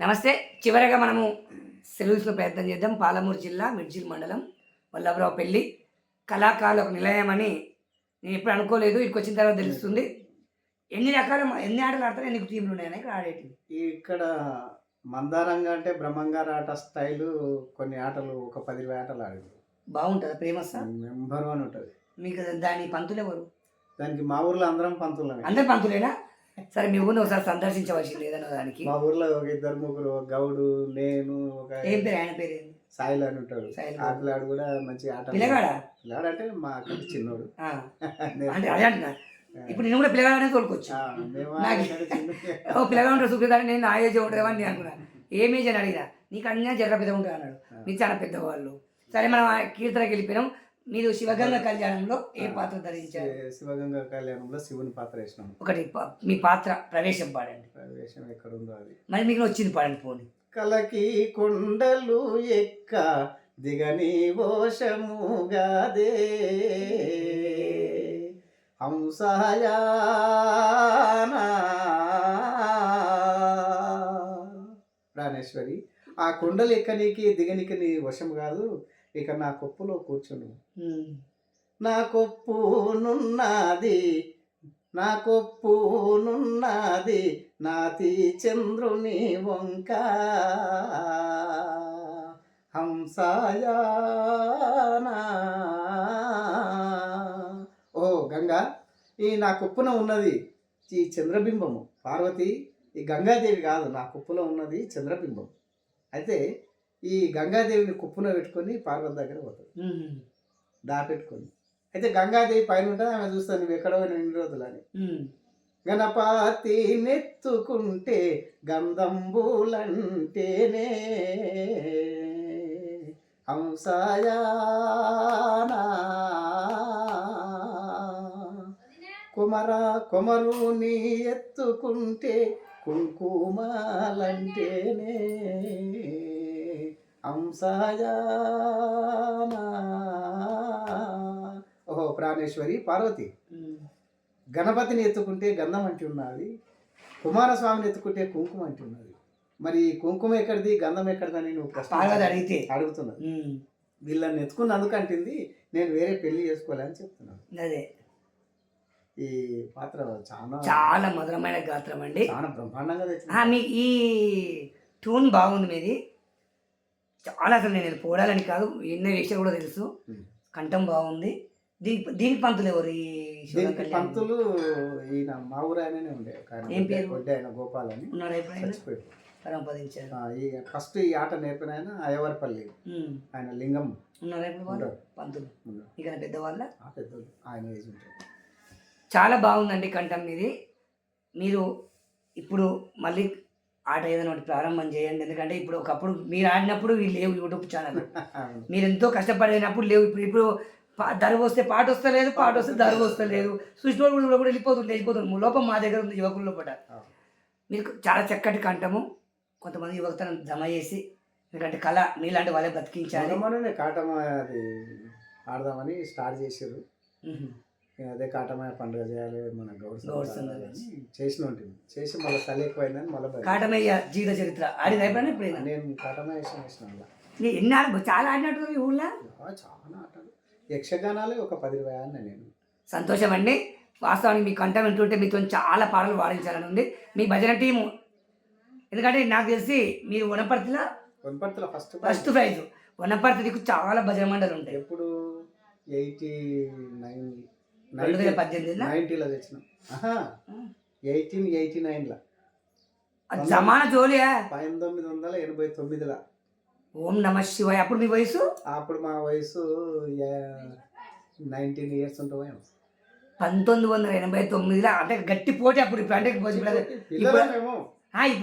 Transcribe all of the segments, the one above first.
నమస్తే. చివరగా మనము సెలవుస్లో ప్రయత్నం చేద్దాం. పాలమూరు జిల్లా మిడ్జిల్ మండలం వల్లభరావు పెళ్ళి కళాకారుల ఒక నిలయం అని నేను ఎప్పుడు అనుకోలేదు. ఇక్కడికి వచ్చిన తర్వాత తెలుస్తుంది. ఎన్ని రకాల ఎన్ని ఆటలు ఆడతారు ఎన్ని టీంలు ఉన్నాయని ఇక్కడ ఆడేటివి. ఇక్కడ మందారంగా అంటే బ్రహ్మంగారు ఆట స్టైలు కొన్ని ఆటలు ఒక పది ఆటలు ఆడింది. బాగుంటుందా. ప్రేమస్సా నెంబర్ వన్ ఉంటుంది. మీకు దాని పంతులు ఎవరు? దానికి మా ఊర్లో అందరం పంతులమే. అందరు పంతులేనా? సరే మీ ఊరిని ఒకసారి సందర్శించవలసింది ఏదన్నా దానికి. మా ఊర్లో ఒక ఇద్దరు ముగ్గురు ఒక గౌడు నేను ఒక ఏం పేరు? ఆయన పేరు ఏంది? సాయిల్ అని ఉంటాడు. సాయిల్. ఆ పిల్లాడు కూడా మంచి ఆట పిల్లగాడా? అంటే మా కంటే చిన్నోడు. ఆ, అంటే అదే అంటున్నా. ఇప్పుడు నేను కూడా పిల్లగాడనే తోలుకోవచ్చు ఆ, ఓ పిల్లగా ఉంటారు చూపిస్తాను నేను నా ఏజ్ ఉంటుందా అని నేను అనుకున్నా. ఏం ఏజ్ అని అడిగినా నీకు అన్నీ జర్ర పెద్ద ఉంటుంది అన్నాడు. మీరు చాలా పెద్దవాళ్ళు. సరే మనం ఆ కీర్తనకి వెళ్ళిపోయినాం. మీరు శివగంగ కళ్యాణంలో ఏ పాత్ర ధరించారు? శివగంగా కళ్యాణంలో శివుని పాత్ర వేసినాం. ఒకటి మీ పాత్ర ప్రవేశం పాడండి. వేషం ఎక్కడ ఉందో అది. మరి మీకు వచ్చింది పాడండి పోనీ కలకి కొండలు ఎక్క దిగని ఓషముగాదే హంసయానా. ప్రాణేశ్వరి ఆ కొండలు ఎక్కనీకి దిగనీకి నీ వశం కాదు. ఇక నా కొప్పులో కూర్చును. నా కొప్పునున్నది నా కొప్పునున్నది నాతి చంద్రుని వంక. హంసాయానా. ఓ గంగా ఈ నా కుప్పున ఉన్నది ఈ చంద్రబింబము. పార్వతి ఈ గంగాదేవి కాదు నా కుప్పులో ఉన్నది చంద్రబింబం అయితే ఈ గంగాదేవిని కుప్పున పెట్టుకొని పార్వతి దగ్గర పోతుంది. దాపెట్టుకొని. అయితే గంగాదేవి పైన ఉంటుంది ఆమె చూస్తాను నువ్వు ఎక్కడ ఎన్ని రోజులని ఉమ్. గణపతి నెత్తుకుంటే గంధంబులంటేనే హంసాయానా. కుమర కొమరుని ఎత్తుకుంటే కుంకుమాలంటేనే. ఓహో ప్రాణేశ్వరి పార్వతి. గణపతిని ఎత్తుకుంటే గంధం అంటి ఉన్నది కుమారస్వామిని ఎత్తుకుంటే కుంకుమ అంటి ఉన్నది. మరి కుంకుమ ఎక్కడిది గంధం ఎక్కడిదని నువ్వు అడిగితే. అడుగుతున్నావు. వీళ్ళని ఎత్తుకున్నందుకు అంటుంది నేను వేరే పెళ్ళి చేసుకోవాలని చెప్తున్నాను. అదే. ఈ పాత్ర చాలా చాలా మధురమైన గాత్రం అండి. చాలా బ్రహ్మాండంగా ఆ, తెచ్చింది మీ ఈ ట్యూన్ బాగుంది మీది. చాలా అసలు నేను పోడాలని కాదు ఎన్నో విషయాలు కూడా తెలుసు. కంఠం బాగుంది. దీనికి దీనికి పంతులు ఎవరు ఈ శివ దీనికి కళ్యాణ్? పంతులు ఈయన మా ఊరు ఆయననే ఉండే. ఒక ఆయన ఏం పేరు? వడ్డే ఆయన గోపాల్ అని. ఉన్నారా ఎప్పుడైనా? చచ్చిపోయాడు. పరంపదించారు ఆ, ఈ ఫస్ట్ ఈ ఆట నేర్పిన ఆయన అయ్యవరపల్లి. ఉమ్. ఆయన లింగం. ఉన్నారా వాళ్ళు? ఉంటారు. పంతులు. ఇక పెద్దవాళ్ళ? ఆ పెద్దోళ్ళు. ఆయన ఏజ్ ఉంటాడు చాలా బాగుందండి కంఠం మీది. మీరు ఇప్పుడు మళ్ళీ ఆట ఏదైనా ఒకటి ప్రారంభం చేయండి. ఎందుకంటే ఇప్పుడు ఒకప్పుడు మీరు ఆడినప్పుడు వీళ్ళు లేవు యూట్యూబ్ ఛానల్. మీరు ఎంతో కష్టపడినప్పుడు లేవు. ఇప్పుడు ఇప్పుడు దరువు వస్తే పాట వస్తలేదు పాట వస్తే దరువు వస్తలేదు. సృష్టిలో కూడా కూడా వెళ్ళిపోతుంది వెళ్ళిపోతుంది లోపం మా దగ్గర ఉంది యువకుల లోపల. మీకు చాలా చక్కటి కంఠము. కొంతమంది యువకులను జమ చేసి ఎందుకంటే కళ మీలాంటి వాళ్ళే బతికించాలి మొన్ననే కాటమాయ అది ఆడదామని స్టార్ట్ మ్మ్. అదే కాటమాయ పండుగ చేయాలి మన గౌడ్ గౌడ్ సంఘాలు సంఘాలు. అని చేసిన ఉంటుంది చేసి మళ్ళీ చలి ఎక్కువైందని మళ్ళీ. కాటమయ్య జీవిత చరిత్ర. ఆడిన ఎప్పుడైనా ఇప్పుడు నేను కాటమాయ వేసిన వేసిన అలా. ఎన్ని ఆడ చాలా ఆడినట్టు ఈ ఊళ్ళో? చాలా ఆటలు. యక్షగానాలే ఒక పది ఇరవై ఆడిన నేను. సంతోషం అండి వాస్తవానికి మీ కంఠం వింటుంటే మీతో చాలా పాటలు పాడించాలని ఉంది. మీ భజన టీము. ఎందుకంటే నాకు తెలిసి మీరు వనపర్తిలో వనపర్తిలో ఫస్ట్ ఫస్ట్ ప్రైజ్ వనపర్తికి చాలా భజన మండలు ఉంటాయి. ఎప్పుడు? ఎయిటీ నైన్ రెండు వేల పద్దెనిమిదిలో? నైన్టీలో తెచ్చిన. ఎయిటీన్ ఎయిటీ నైన్లో. జోలియా? పంతొమ్మిది వందల ఎనభై తొమ్మిదిలో. ఓం నమ శివాయ. అప్పుడు మీ వయసు? అప్పుడు మా వయసు నైన్టీన్ ఇయర్స్ ఉంటామేమో పంతొమ్మిది వందల ఎనభై తొమ్మిదిలో. అంటే గట్టి పోటీ అప్పుడు. ఇప్పుడు అంటే ఇప్పుడు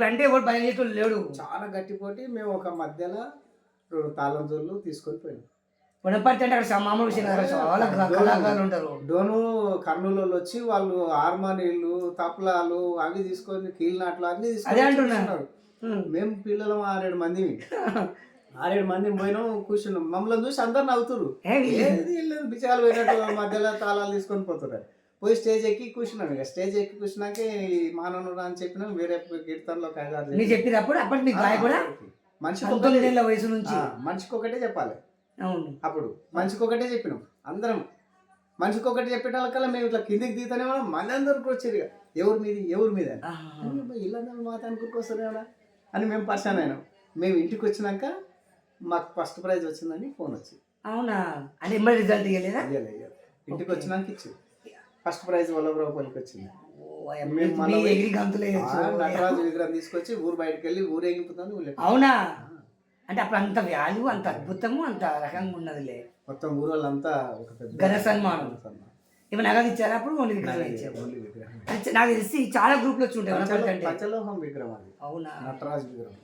అంటే ఎవరు లేడు. చాలా గట్టి పోటీ. మేము ఒక మధ్యలో రెండు తాళం జోళ్ళు తీసుకొని పోయినాం. వనపర్తి అంటే అక్కడ మామూలు విషయం కాదు. చాలా కళాకారులు ఉంటారు. డోను కర్నూలు వచ్చి వాళ్ళు హార్మోనీలు తప్లాలు అవి తీసుకొని కీళ్ళనాట్లు అన్ని అదే అంటున్నా. కూర్చున్నారు. ఉమ్. మేము పిల్లలు ఆరేడు మంది. ఆరేడు మంది పోయినాం కూర్చున్నాం. మమ్మల్ని చూసి అందరు నవ్వుతురు లేదు బిచాలు పోయినట్టు మధ్యలో తాళాలు తీసుకొని పోతున్నారు. పోయి స్టేజ్ ఎక్కి కూర్చున్నాం ఇక. స్టేజ్ ఎక్కి కూర్చున్నాక ఈ మానవుడు అని చెప్పినాం వేరే కీర్తనలో కైదారు మీరు చెప్పినప్పుడు అప్పటి మీకు ఏళ్ళ వయసు నుంచి. మనిషికి ఒకటే చెప్పాలి. అవును. అప్పుడు మనిషికి ఒకటే చెప్పినాం. అందరం మనిషికి ఒకటి చెప్పేటాలకల్లా మేము ఇట్లా కిందికి దిగుతానే అందరికి వచ్చారు ఇక ఎవరి మీద ఎవరి మీద? అని. అని ఇల్లందరూ మాత అనుకోసరేనా అని మేము పరిశాన్ అయినాం. మేము ఇంటికి వచ్చినాక మాకు ఫస్ట్ ప్రైజ్ వచ్చిందని ఫోన్ వచ్చింది. అవునా? అంటే ఎంబడి రిజల్ట్ ఇవ్వలేదా. ఇంటికి. వచ్చినాక ఇచ్చింది ఫస్ట్ ప్రైజ్ వల్లభరావు పల్లికి వచ్చింది. మీ. నటరాజు విగ్రహం తీసుకొచ్చి ఊరు బయటకు వెళ్ళి ఊరేగింపుతాను ఊళ్ళో అవునా? అంటే అప్పుడు అంత వాల్యూ అంత అద్భుతము అంత రకంగా ఉన్నదిలే. మొత్తం ఊరు వాళ్ళంతా ఒక పెద్ద ఘన సన్మానం. నగలు ఇచ్చారా అప్పుడు? ఓన్లీ విగ్రహం ఇచ్చారు. నాకు తెలిసి చాలా గ్రూప్లో పంచలోహం విగ్రహం అది. అవునా? నటరాజు విగ్రహం.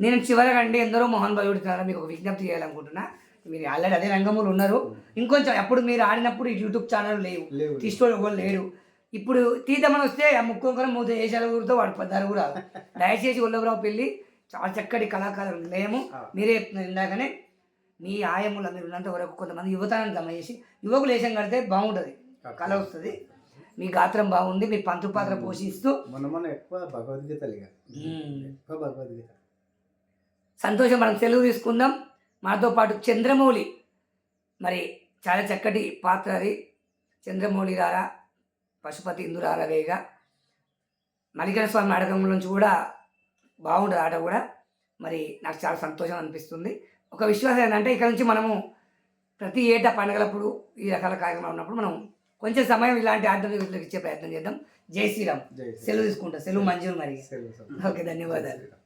నేను చివరగా అండి ఎందరో మోహన్ బాబు ఉడుతున్నారు మీకు ఒక విజ్ఞప్తి చేయాలనుకుంటున్నా. మీరు ఆల్రెడీ అదే రంగములు ఉన్నారు. ఇంకొంచెం అప్పుడు మీరు ఆడినప్పుడు ఈ యూట్యూబ్ ఛానల్ లేవు. తీసుకోవడం ఎవరు లేడు ఇప్పుడు తీద్దామని వస్తే ఆ ముక్కొంకరం మూత వేసాల ఊరితో వాడు పద్దారు కూడా దయచేసి ఒల్లవరావు పెళ్ళి చాలా చక్కటి కళాకారుల ఆ. మీరే చెప్తున్నారు ఇందాకనే మీ ఆయముల మీరు ఉన్నంత వరకు కొంతమంది యువతరాన్ని జమ చేసి యువకులు వేషం కడితే బాగుంటుంది కళ వస్తుంది. మీ గాత్రం బాగుంది మీ పంతు పాత్ర పోషిస్తూ. మొన్న మొన్న ఎక్కువ భగవద్గీత మ్మ్. ఎక్కువ భగవద్గీత. సంతోషం మనం సెలవు తీసుకుందాం. మనతో పాటు చంద్రమౌళి. మరి చాలా చక్కటి పాత్ర అది. చంద్రమౌళి రారా పశుపతి ఇందురారా వేగ. మల్లికర స్వామి నాటకం నుంచి కూడా బాగుంటుంది ఆట కూడా. మరి నాకు చాలా సంతోషం అనిపిస్తుంది. ఒక విశ్వాసం ఏంటంటే ఇక్కడ నుంచి మనము ప్రతి ఏటా పండగలప్పుడు ఈ రకాల కార్యక్రమాలు ఉన్నప్పుడు మనం కొంచెం సమయం ఇలాంటి ఆటలకు ఇచ్చే ప్రయత్నం చేద్దాం. జై శ్రీరామ్. సెలవు తీసుకుంటా. సెలవు మంజూరు మరి. ఓకే ధన్యవాదాలు.